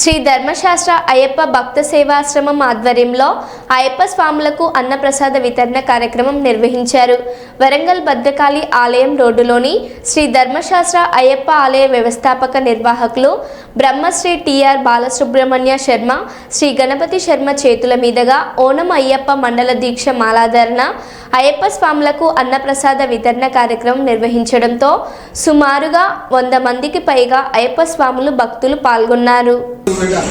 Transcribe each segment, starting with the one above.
శ్రీ ధర్మశాస్త్ర అయ్యప్ప భక్త సేవాశ్రమం ఆధ్వర్యంలో అయ్యప్ప స్వాములకు అన్నప్రసాద వితరణ కార్యక్రమం నిర్వహించారు. వరంగల్ భద్రకాళి ఆలయం రోడ్డులోని శ్రీ ధర్మశాస్త్ర అయ్యప్ప ఆలయ వ్యవస్థాపక నిర్వాహకులు బ్రహ్మశ్రీ టిఆర్ బాలసుబ్రహ్మణ్య శర్మ శ్రీ గణపతి శర్మ చేతుల మీదుగా ఓనం అయ్యప్ప మండల దీక్ష మాలాధారణ అయ్యప్ప స్వాములకు అన్నప్రసాద వితరణ కార్యక్రమం నిర్వహించడంతో సుమారుగా వంద మందికి పైగా అయ్యప్ప స్వాములు భక్తులు పాల్గొన్నారు. 보자.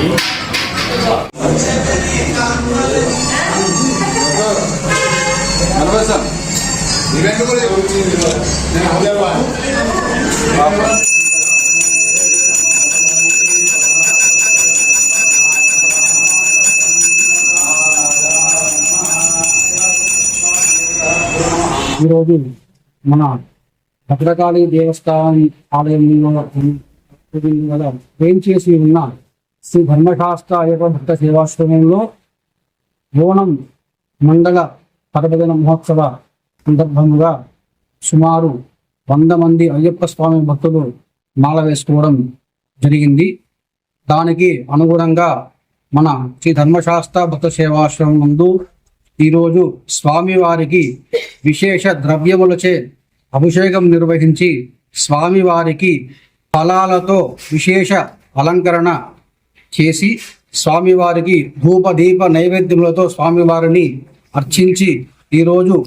Thank you. కూడా నేను హైదరాబాద్ ఈరోజు మన భద్రకాళి దేవస్థానం ఆలయంలో గల ఏం చేసి ఉన్న శ్రీ ధర్మశాస్త్ర అయ్యప్ప భక్త సేవాశ్రమంలో ఓణం మండల పదభజన మహోత్సవ సందర్భంగా సుమారు వంద మంది అయ్యప్ప స్వామి భక్తులు మాల వేసుకోవడం జరిగింది. దానికి అనుగుణంగా మన శ్రీ ధర్మశాస్త్ర భక్త సేవాశ్రమం ముందు ఈరోజు స్వామివారికి విశేష ద్రవ్యములచే అభిషేకం నిర్వహించి స్వామివారికి ఫలాలతో విశేష అలంకరణ చేసి స్వామివారికి ధూప దీప నైవేద్యములతో స్వామివారిని అర్చించి ఈరోజు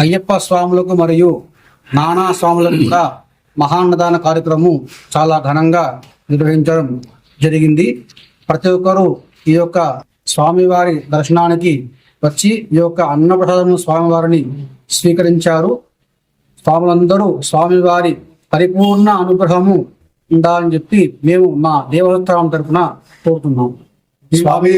అయ్యప్ప స్వాములకు మరియు నానా స్వాములకు కూడా మహాన్నదాన కార్యక్రమం చాలా ఘనంగా నిర్వహించడం జరిగింది. ప్రతి ఒక్కరూ ఈ యొక్క స్వామివారి దర్శనానికి వచ్చి ఈ యొక్క అన్నప్రసాదము స్వామివారిని స్వీకరించారు. స్వాములందరూ స్వామివారి పరిపూర్ణ అనుగ్రహము ఉండాలని చెప్పి మేము మా దేవస్థానం తరపున కోరుతున్నాం. స్వామి